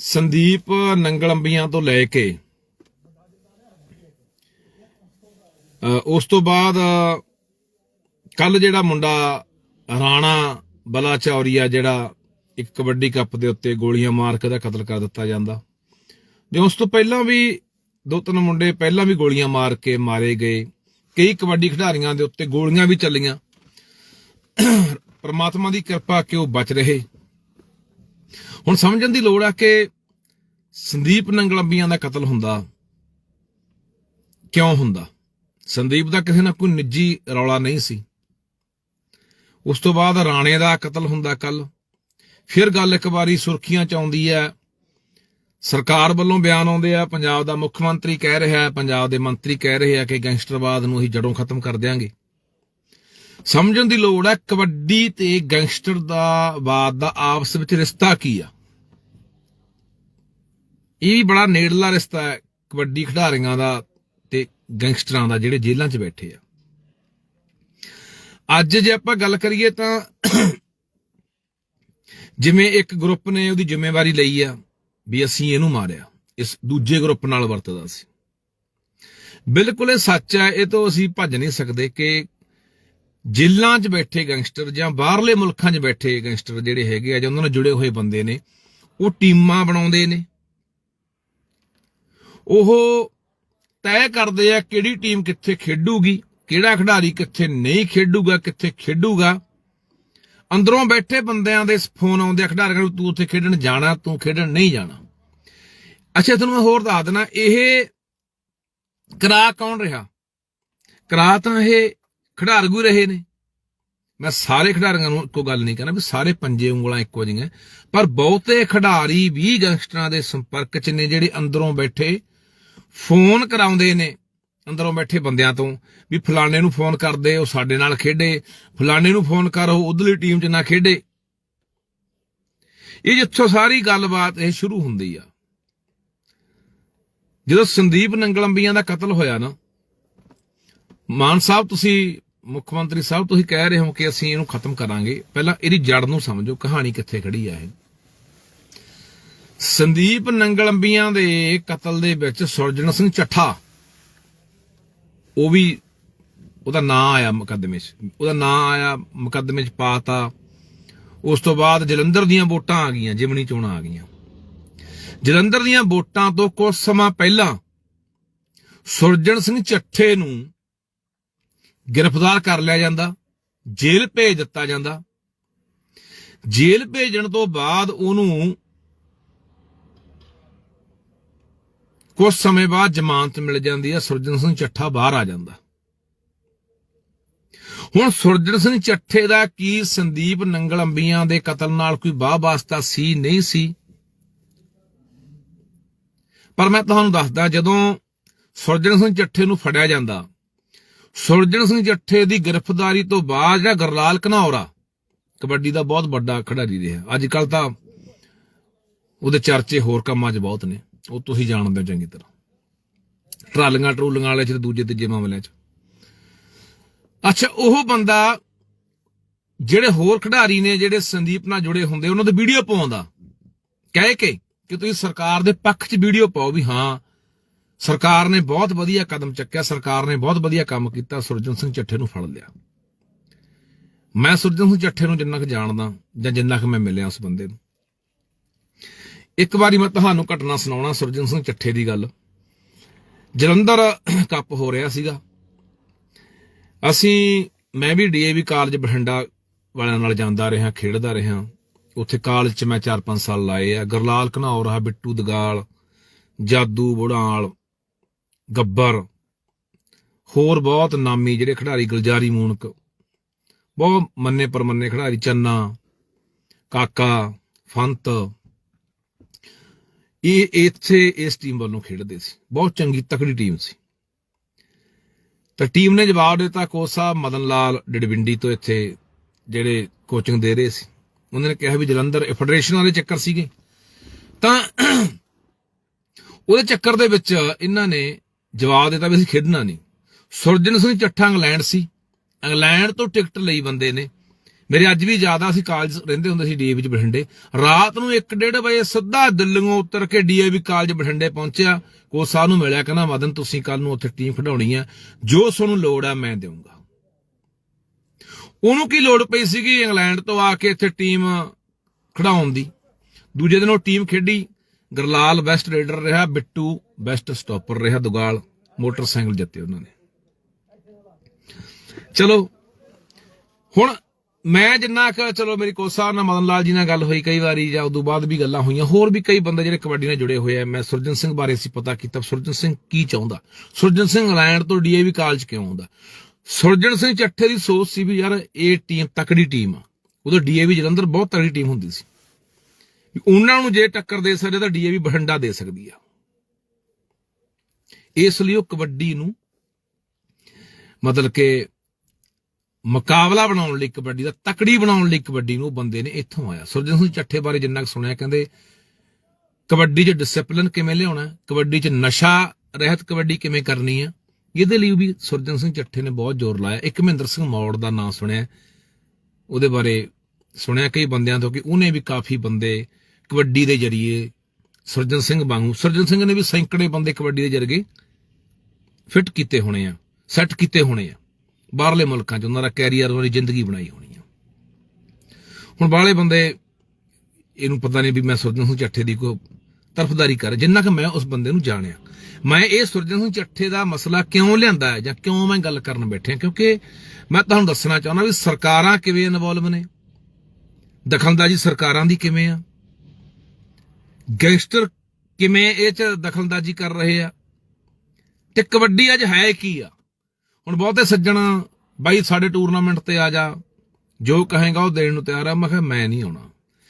ਸੰਦੀਪ ਨੰਗਲੰਬੀਆਂ ਤੋਂ ਲੈ ਕੇ ਉਸ ਤੋਂ ਬਾਅਦ ਕੱਲ ਜਿਹੜਾ ਮੁੰਡਾ ਰਾਣਾ ਬਲਾਚੌਰੀਆ ਜਿਹੜਾ ਇੱਕ ਕਬੱਡੀ ਕੱਪ ਦੇ ਉੱਤੇ ਗੋਲੀਆਂ ਮਾਰ ਕੇ ਦਾ ਕਤਲ ਕਰ ਦਿੱਤਾ ਜਾਂਦਾ। ਜੇ ਉਸ ਤੋਂ ਪਹਿਲਾਂ ਵੀ ਦੋ ਤਿੰਨ ਮੁੰਡੇ ਪਹਿਲਾਂ ਵੀ ਗੋਲੀਆਂ ਮਾਰ ਕੇ ਮਾਰੇ ਗਏ। ਕਈ ਕਬੱਡੀ ਖਿਡਾਰੀਆਂ ਦੇ ਉੱਤੇ ਗੋਲੀਆਂ ਵੀ ਚੱਲੀਆਂ। ਪਰਮਾਤਮਾ ਦੀ ਕਿਰਪਾ ਕਿ ਉਹ ਬਚ ਰਹੇ। ਹੁਣ ਸਮਝਣ ਦੀ ਲੋੜ ਆ ਕਿ ਸੰਦੀਪ ਨੰਗਲੰਬੀਆਂ ਦਾ ਕਤਲ ਹੁੰਦਾ, ਕਿਉਂ ਹੁੰਦਾ? ਸੰਦੀਪ ਦਾ ਕਿਸੇ ਨਾਲ ਕੋਈ ਨਿੱਜੀ ਰੌਲਾ ਨਹੀਂ ਸੀ। ਉਸ ਤੋਂ ਬਾਅਦ ਰਾਣੇ ਦਾ ਕਤਲ ਹੁੰਦਾ ਕੱਲ। ਫਿਰ ਗੱਲ ਇੱਕ ਵਾਰੀ ਸੁਰਖੀਆਂ ਚ ਆਉਂਦੀ ਹੈ। ਸਰਕਾਰ ਵੱਲੋਂ ਬਿਆਨ ਆਉਂਦੇ ਆ, ਪੰਜਾਬ ਦਾ ਮੁੱਖ ਮੰਤਰੀ ਕਹਿ ਰਿਹਾ ਹੈ, ਪੰਜਾਬ ਦੇ ਮੰਤਰੀ ਕਹਿ ਰਹੇ ਆ ਕਿ ਗੈਂਗਸਟਰਵਾਦ ਨੂੰ ਅਸੀਂ ਜੜੋਂ ਖਤਮ ਕਰ ਦਿਆਂਗੇ। ਸਮਝਣ ਦੀ ਲੋੜ ਹੈ, ਕਬੱਡੀ ਤੇ ਗੈਂਗਸਟਰ ਦਾ ਵਾਦ ਦਾ ਆਪਸ ਵਿੱਚ ਰਿਸ਼ਤਾ ਕੀ ਆ? ਇਹ ਵੀ ਬੜਾ ਨੇੜਲਾ ਰਿਸ਼ਤਾ ਹੈ, ਕਬੱਡੀ ਖਿਡਾਰੀਆਂ ਦਾ ਤੇ ਗੈਂਗਸਟਰਾਂ ਦਾ, ਜਿਹੜੇ ਜੇਲ੍ਹਾਂ 'ਚ ਬੈਠੇ ਆ। ਅੱਜ ਜੇ ਆਪਾਂ ਗੱਲ ਕਰੀਏ ਤਾਂ, ਜਿਵੇਂ ਇੱਕ ਗਰੁੱਪ ਨੇ ਉਹਦੀ ਜ਼ਿੰਮੇਵਾਰੀ ਲਈ ਆ, ਵੀ ਅਸੀਂ ਇਹਨੂੰ ਮਾਰਿਆ। ਇਸ ਦੂਜੇ ਗਰੁੱਪ ਨਾਲ ਵਰਤਦਾ ਸੀ। ਬਿਲਕੁਲ ਇਹ ਸੱਚ ਹੈ, ਇਹ ਤੋਂ ਅਸੀਂ ਭੱਜ ਨਹੀਂ ਸਕਦੇ ਕਿ ਜੇਲਾਂ 'ਚ ਬੈਠੇ ਗੈਂਗਸਟਰ ਜਾਂ ਬਾਹਰਲੇ ਮੁਲਕਾਂ 'ਚ ਬੈਠੇ ਗੈਂਗਸਟਰ ਜਿਹੜੇ ਹੈਗੇ ਆ ਜਾਂ ਉਹਨਾਂ ਨਾਲ ਜੁੜੇ ਹੋਏ ਬੰਦੇ ਨੇ, ਉਹ ਟੀਮਾਂ ਬਣਾਉਂਦੇ ਨੇ। ਉਹ ਤੈਅ ਕਰਦੇ ਆ ਕਿਹੜੀ ਟੀਮ ਕਿੱਥੇ ਖੇਡੂਗੀ, ਕਿਹੜਾ ਖਿਡਾਰੀ ਕਿੱਥੇ ਨਹੀਂ ਖੇਡੂਗਾ, ਕਿੱਥੇ ਖੇਡੂਗਾ। ਅੰਦਰੋਂ ਬੈਠੇ ਬੰਦਿਆਂ ਦੇ ਫੋਨ ਆਉਂਦੇ ਖਿਡਾਰੀਆਂ ਨੂੰ ਤੂੰ ਉੱਥੇ ਖੇਡਣ ਜਾਣਾ, ਤੂੰ ਖੇਡਣ ਨਹੀਂ ਜਾਣਾ। ਅੱਛਾ, ਤੁਹਾਨੂੰ ਮੈਂ ਹੋਰ ਦੱਸ ਦੇਣਾ ਇਹ ਕਰਾ ਕੌਣ ਰਿਹਾ? ਕਰਾ ਤਾਂ ਇਹ ਖਿਡਾਰਗੂ ਰਹੇ ਨੇ। ਮੈਂ ਸਾਰੇ ਖਿਡਾਰੀਆਂ ਨੂੰ ਇੱਕੋ ਗੱਲ ਨਹੀਂ ਕਹਿੰਦਾ ਵੀ ਸਾਰੇ ਪੰਜੇ ਉਂਗਲਾਂ ਇੱਕੋ ਜਿਹੀਆਂ। ਪਰ ਬਹੁਤੇ ਖਿਡਾਰੀ ਵੀ ਗੈਂਗਸਟਰਾਂ ਦੇ ਸੰਪਰਕ 'ਚ ਨੇ ਜਿਹੜੇ ਅੰਦਰੋਂ ਬੈਠੇ ਫੋਨ ਕਰਾਉਂਦੇ ਨੇ। ਅੰਦਰੋਂ ਬੈਠੇ ਬੰਦਿਆਂ ਤੋਂ ਵੀ ਫਲਾਣੇ ਨੂੰ ਫੋਨ ਕਰਦੇ ਉਹ ਸਾਡੇ ਨਾਲ ਖੇਡੇ। ਫਲਾਣੇ ਨੂੰ ਫੋਨ ਕਰ, ਉਹ ਉਧਰਲੀ ਟੀਮ 'ਚ ਨਾ ਖੇਡੇ। ਇਹ ਜਿੱਥੋਂ ਸਾਰੀ ਗੱਲਬਾਤ ਇਹ ਸ਼ੁਰੂ ਹੁੰਦੀ ਆ। ਜਦੋਂ ਸੰਦੀਪ ਨੰਗਲੰਬੀਆਂ ਦਾ ਕਤਲ ਹੋਇਆ ਨਾ, ਮਾਨ ਸਾਹਿਬ, ਤੁਸੀਂ ਮੁੱਖ ਮੰਤਰੀ ਸਾਹਿਬ, ਤੁਸੀਂ ਕਹਿ ਰਹੇ ਹੋ ਕਿ ਅਸੀਂ ਇਹਨੂੰ ਖਤਮ ਕਰਾਂਗੇ। ਪਹਿਲਾਂ ਇਹਦੀ ਜੜ ਨੂੰ ਸਮਝੋ, ਕਹਾਣੀ ਕਿੱਥੇ ਖੜੀ ਆ ਇਹ। ਸੰਦੀਪ ਨੰਗਲੰਬੀਆਂ ਦੇ ਕਤਲ ਦੇ ਵਿੱਚ ਸੁਰਜਣ ਸਿੰਘ ਚੱਠਾ, ਉਹ ਵੀ ਉਹਦਾ ਨਾਂ ਆਇਆ ਮੁਕੱਦਮੇ 'ਚ। ਉਹਦਾ ਨਾਂ ਆਇਆ, ਮੁਕੱਦਮੇ 'ਚ ਪਾਤਾ। ਉਸ ਤੋਂ ਬਾਅਦ ਜਲੰਧਰ ਦੀਆਂ ਵੋਟਾਂ ਆ ਗਈਆਂ, ਜਿਮਣੀ ਚੋਣਾਂ ਆ ਗਈਆਂ। ਜਲੰਧਰ ਦੀਆਂ ਵੋਟਾਂ ਤੋਂ ਕੁਝ ਸਮਾਂ ਪਹਿਲਾਂ ਸੁਰਜਣ ਸਿੰਘ ਚੱਠੇ ਨੂੰ ਗ੍ਰਿਫਤਾਰ ਕਰ ਲਿਆ ਜਾਂਦਾ, ਜੇਲ੍ਹ ਭੇਜ ਦਿੱਤਾ ਜਾਂਦਾ। ਜੇਲ੍ਹ ਭੇਜਣ ਤੋਂ ਬਾਅਦ ਉਹਨੂੰ ਕੁਝ ਸਮੇਂ ਬਾਅਦ ਜ਼ਮਾਨਤ ਮਿਲ ਜਾਂਦੀ ਹੈ, ਸੁਰਜਨ ਸਿੰਘ ਚੱਠਾ ਬਾਹਰ ਆ ਜਾਂਦਾ। ਹੁਣ ਸੁਰਜਨ ਸਿੰਘ ਚੱਠੇ ਦਾ ਕੀ ਸੰਦੀਪ ਨੰਗਲ ਅੰਬੀਆਂ ਦੇ ਕਤਲ ਨਾਲ ਕੋਈ ਬਾਹ ਵਾਸਤਾ ਸੀ, ਨਹੀਂ ਸੀ? ਪਰ ਮੈਂ ਤੁਹਾਨੂੰ ਦੱਸਦਾ, ਜਦੋਂ ਸੁਰਜਨ ਸਿੰਘ ਚੱਠੇ ਨੂੰ ਫੜਿਆ ਜਾਂਦਾ ਸੁਰਜਨ ਸਿੰਘ ਜੱਠੇ ਦੀ ਗ੍ਰਿਫਤਾਰੀ ਤੋਂ ਬਾਅਦ ਜਿਹੜਾ ਗਰਲਾਲ ਘਨੌਰਾ, ਕਬੱਡੀ ਦਾ ਬਹੁਤ ਵੱਡਾ ਖਿਡਾਰੀ ਰਿਹਾ। ਅੱਜ ਕੱਲ ਤਾਂ ਉਹਦੇ ਚਰਚੇ ਹੋਰ ਕੰਮਾਂ 'ਚ ਬਹੁਤ ਨੇ। ਉਹ ਤੁਸੀਂ ਜਾਣਦੇ ਹੋ ਚੰਗੀ ਤਰ੍ਹਾਂ। ਟਰਾਲੀਆਂ ਟਰੂਲੀਆਂ ਵਾਲੇ 'ਚ ਤੇ ਦੂਜੇ ਤੀਜੇ ਮਾਮਲਿਆਂ 'ਚ। ਅੱਛਾ, ਉਹ ਬੰਦਾ ਜਿਹੜੇ ਹੋਰ ਖਿਡਾਰੀ ਨੇ, ਜਿਹੜੇ ਸੰਦੀਪ ਨਾਲ ਜੁੜੇ ਹੁੰਦੇ, ਉਹਨਾਂ ਦੇ ਵੀਡੀਓ ਪਾਉਂਦਾ। ਕਹਿ ਕੇ ਕਿ ਤੁਸੀਂ ਸਰਕਾਰ ਦੇ ਪੱਖ 'ਚ ਵੀਡੀਓ ਪਾਓ ਵੀ ਹਾਂ ਸਰਕਾਰ ਨੇ ਬਹੁਤ ਵਧੀਆ ਕਦਮ ਚੱਕਿਆ, ਸਰਕਾਰ ਨੇ ਬਹੁਤ ਵਧੀਆ ਕੰਮ ਕੀਤਾ, ਸੁਰਜਨ ਸਿੰਘ ਚੱਠੇ ਨੂੰ ਫੜ ਲਿਆ। ਮੈਂ ਸੁਰਜਨ ਸਿੰਘ ਚੱਠੇ ਨੂੰ ਜਿੰਨਾ ਕੁ ਜਾਣਦਾ ਜਾਂ ਜਿੰਨਾ ਕੁ ਮੈਂ ਮਿਲਿਆ ਉਸ ਬੰਦੇ ਨੂੰ। ਇੱਕ ਵਾਰੀ ਮੈਂ ਤੁਹਾਨੂੰ ਘਟਨਾ ਸੁਣਾਉਣਾ ਸੁਰਜਨ ਸਿੰਘ ਚੱਠੇ ਦੀ ਗੱਲ। ਜਲੰਧਰ ਕੱਪ ਹੋ ਰਿਹਾ ਸੀਗਾ। ਅਸੀਂ, ਮੈਂ ਵੀ ਡੀਏਵੀ ਕਾਲਜ ਬਠਿੰਡਾ ਵਾਲਿਆਂ ਨਾਲ ਜਾਂਦਾ ਰਿਹਾ, ਖੇਡਦਾ ਰਿਹਾ। ਉੱਥੇ ਕਾਲਜ 'ਚ ਮੈਂ 4-5 ਸਾਲ ਲਾਏ ਆ। ਗਰਲਾਲ ਘਨੌਰ ਆ ਬਿੱਟੂ ਦਗਾਲ, ਜਾਦੂ ਬੁੜਾਲ ਗੱਬਰ। ਹੋਰ ਬਹੁਤ ਨਾਮੀ ਜਿਹੜੇ ਖਿਡਾਰੀ ਗੁਲਜਾਰੀ ਮੂਨਕ। ਬਹੁਤ ਮੰਨੇ ਪਰਮੰਨੇ ਖਿਡਾਰੀ ਚੰਨਾ, ਕਾਕਾ, ਫੰਤ। ਇਹ ਇੱਥੇ ਇਸ ਟੀਮ ਵੱਲੋਂ ਖੇਡਦੇ ਸੀ। ਬਹੁਤ ਚੰਗੀ ਤਕੜੀ ਟੀਮ ਸੀ। ਤਾਂ ਟੀਮ ਨੇ ਜਵਾਬ ਦਿੱਤਾ ਕੋਚ ਸਾਹਿਬ ਮਦਨ ਲਾਲ ਡਿਡਵਿੰਡੀ ਤੋਂ ਇੱਥੇ ਜਿਹੜੇ ਕੋਚਿੰਗ ਦੇ ਰਹੇ ਸੀ। ਉਹਨਾਂ ਨੇ ਕਿਹਾ ਵੀ ਜਲੰਧਰ ਫੈਡਰੇਸ਼ਨ ਵਾਲੇ ਚੱਕਰ ਸੀਗੇ। ਤਾਂ ਉਹਦੇ ਚੱਕਰ ਦੇ ਵਿੱਚ ਇਹਨਾਂ ਨੇ ਜਵਾਬ ਦਿੱਤਾ ਵੀ ਅਸੀਂ ਖੇਡਣਾ ਨਹੀਂ। ਸੁਰਜਨ ਸਿੰਘ ਚੱਠਾ ਇੰਗਲੈਂਡ ਸੀ। ਇੰਗਲੈਂਡ ਤੋਂ ਟਿਕਟ ਲਈ ਬੰਦੇ ਨੇ। ਮੇਰੇ ਅੱਜ ਵੀ ਜ਼ਿਆਦਾ ਅਸੀਂ ਕਾਲਜ ਰਹਿੰਦੇ ਹੁੰਦੇ ਸੀ ਡੀਏਵੀ ਚ ਬਠਿੰਡੇ। ਰਾਤ ਨੂੰ 1:30 ਵਜੇ ਸਿੱਧਾ ਦਿੱਲੀੋਂ ਉਤਰ ਕੇ ਡੀਏਵੀ ਕਾਲਜ ਬਠਿੰਡੇ ਪਹੁੰਚਿਆ। ਕੋ ਸਾਹਿਬ ਨੂੰ ਮਿਲਿਆ, ਕਹਿੰਦਾ, ਮਦਨ, ਤੁਸੀਂ ਕੱਲ ਨੂੰ ਉੱਥੇ ਟੀਮ ਖਿਡਾਉਣੀ ਆ। ਜੋ ਤੁਹਾਨੂੰ ਲੋੜ ਆ, ਮੈਂ ਦੇਵਾਂਗਾ ਉਹਨੂੰ ਕੀ ਲੋੜ ਪਈ ਸੀਗੀ ਇੰਗਲੈਂਡ ਤੋਂ ਆ ਕੇ ਇੱਥੇ ਟੀਮ ਖਿਡਾਉਣ ਦੀ? ਦੂਜੇ ਦਿਨ ਉਹ ਟੀਮ ਖੇਡੀ। ਗਰਲਾਲ ਬੈਸਟ ਰੇਡਰ ਰਿਹਾ, ਬਿੱਟੂ ਬੈਸਟ ਸਟਾਪਰ ਰਿਹਾ, ਦੁਗਾਲ ਮੋਟਰਸਾਈਕਲ ਜਿੱਤੇ ਉਹਨਾਂ ਨੇ। ਚਲੋ, ਹੁਣ ਮੈਂ ਜਿੰਨਾ ਕਿ, ਚਲੋ ਮੇਰੀ ਕੋਸਾ ਨਾਲ ਮਦਨ ਲਾਲ ਜੀ ਨਾਲ ਗੱਲ ਹੋਈ ਕਈ ਵਾਰੀ, ਜਾਂ ਉਦੋਂ ਬਾਅਦ ਵੀ ਗੱਲਾਂ ਹੋਈਆਂ, ਹੋਰ ਵੀ ਕਈ ਬੰਦੇ ਜਿਹੜੇ ਕਬੱਡੀ ਨਾਲ ਜੁੜੇ ਹੋਏ ਆ, ਮੈਂ ਸੁਰਜਨ ਸਿੰਘ ਬਾਰੇ ਸੀ ਪਤਾ ਕੀਤਾ, ਸੁਰਜਨ ਸਿੰਘ ਕੀ ਚਾਹੁੰਦਾ? ਸੁਰਜਨ ਸਿੰਘ ਇੰਗਲੈਂਡ ਤੋਂ ਡੀਏਵੀ ਕਾਲਜ ਕਿਉਂ ਆਉਂਦਾ? ਸੁਰਜਨ ਸਿੰਘ ਚੱਠੇ ਦੀ ਸੋਚ ਸੀ ਵੀ ਯਾਰ, ਇਹ ਟੀਮ ਤਕੜੀ ਟੀਮ ਆ। ਉਦੋਂ ਡੀਏਵੀ ਜਲੰਧਰ ਬਹੁਤ ਤਕੜੀ ਟੀਮ ਹੁੰਦੀ ਸੀ। ਉਹਨਾਂ ਨੂੰ ਜੇ ਟੱਕਰ ਦੇ ਸਕਦੇ ਤਾਂ ਡੀਏਵੀ ਬਠਿੰਡਾ ਦੇ ਸਕਦੀ ਆ। ਇਸ ਲਈ ਉਹ ਕਬੱਡੀ ਨੂੰ ਮਤਲਬ ਕਿ ਮੁਕਾਬਲਾ ਬਣਾਉਣ ਲਈ ਕਬੱਡੀ ਦਾ ਤਕੜੀ ਬਣਾਉਣ ਲਈ ਕਬੱਡੀ ਨੂੰ ਬੰਦੇ ਨੇ ਇੱਥੋਂ ਆਇਆ। ਸੁਰਜਨ ਸਿੰਘ ਚੱਠੇ ਬਾਰੇ ਜਿੰਨਾ ਕੁ ਸੁਣਿਆ ਕਹਿੰਦੇ, ਕਬੱਡੀ 'ਚ ਡਿਸਪਲਿਨ ਕਿਵੇਂ ਲਿਆਉਣਾ, ਕਬੱਡੀ 'ਚ ਨਸ਼ਾ ਰਹਿਤ ਕਬੱਡੀ ਕਿਵੇਂ ਕਰਨੀ ਹੈ ਇਹਦੇ ਲਈ ਵੀ ਸੁਰਜਨ ਸਿੰਘ ਚੱਠੇ ਨੇ ਬਹੁਤ ਜ਼ੋਰ ਲਾਇਆ। ਇੱਕ ਮਹਿੰਦਰ ਸਿੰਘ ਮੌੜ ਦਾ ਨਾਮ ਸੁਣਿਆ, ਉਹਦੇ ਬਾਰੇ ਸੁਣਿਆ ਕਈ ਬੰਦਿਆਂ ਤੋਂ ਕਿ ਉਹਨੇ ਵੀ ਕਾਫੀ ਬੰਦੇ ਕਬੱਡੀ ਦੇ ਜਰੀਏ, ਸੁਰਜਨ ਸਿੰਘ ਵਾਂਗੂ, ਸੁਰਜਨ ਸਿੰਘ ਨੇ ਵੀ ਸੈਂਕੜੇ ਬੰਦੇ ਕਬੱਡੀ ਦੇ ਜਰੀਏ ਫਿੱਟ ਕੀਤੇ ਹੋਣੇ ਆ ਸੈੱਟ ਕੀਤੇ ਹੋਣੇ ਆ, ਬਾਹਰਲੇ ਮੁਲਕਾਂ 'ਚ ਉਹਨਾਂ ਦਾ ਕੈਰੀਅਰ ਉਹਨਾਂ ਦੀ ਜ਼ਿੰਦਗੀ ਬਣਾਈ ਹੋਣੀ ਆ। ਹੁਣ ਬਾਹਲੇ ਬੰਦੇ, ਇਹਨੂੰ ਪਤਾ ਨਹੀਂ ਵੀ ਮੈਂ ਸੁਰਜਨ ਸਿੰਘ ਚੱਠੇ ਦੀ ਕੋ ਤਰਫਦਾਰੀ ਕਰ ਜਿੰਨਾ ਕਿ ਮੈਂ ਉਸ ਬੰਦੇ ਨੂੰ ਜਾਣਿਆ। ਮੈਂ ਇਹ ਸੁਰਜਨ ਸਿੰਘ ਚੱਠੇ ਦਾ ਮਸਲਾ ਕਿਉਂ ਲਿਆਂਦਾ ਹੈ ਜਾਂ ਕਿਉਂ ਮੈਂ ਗੱਲ ਕਰਨ ਬੈਠਿਆ? ਕਿਉਂਕਿ ਮੈਂ ਤੁਹਾਨੂੰ ਦੱਸਣਾ ਚਾਹੁੰਦਾ ਵੀ ਸਰਕਾਰਾਂ ਕਿਵੇਂ ਇਨਵੋਲਵ ਨੇ? ਦਖਲਅੰਦਾਜ਼ੀ ਸਰਕਾਰਾਂ ਦੀ ਕਿਵੇਂ ਆ? ਗੈਂਗਸਟਰ ਕਿਵੇਂ ਇਹ ਚ ਦਖਲਅੰਦਾਜ਼ੀ ਕਰ ਰਹੇ ਆ? ਤੇ ਕਬੱਡੀ ਅੱਜ ਹੈ ਕੀ ਆ? ਹੁਣ ਬਹੁਤੇ ਸੱਜਣ ਬਾਈ ਸਾਡੇ ਟੂਰਨਾਮੈਂਟ ਤੇ ਆ ਜਾ, ਜੋ ਕਹੇਗਾ ਉਹ ਦੇਣ ਨੂੰ ਤਿਆਰ ਆ। ਮੈਂ ਕਿਹਾ, ਮੈਂ ਨਹੀਂ ਆਉਣਾ।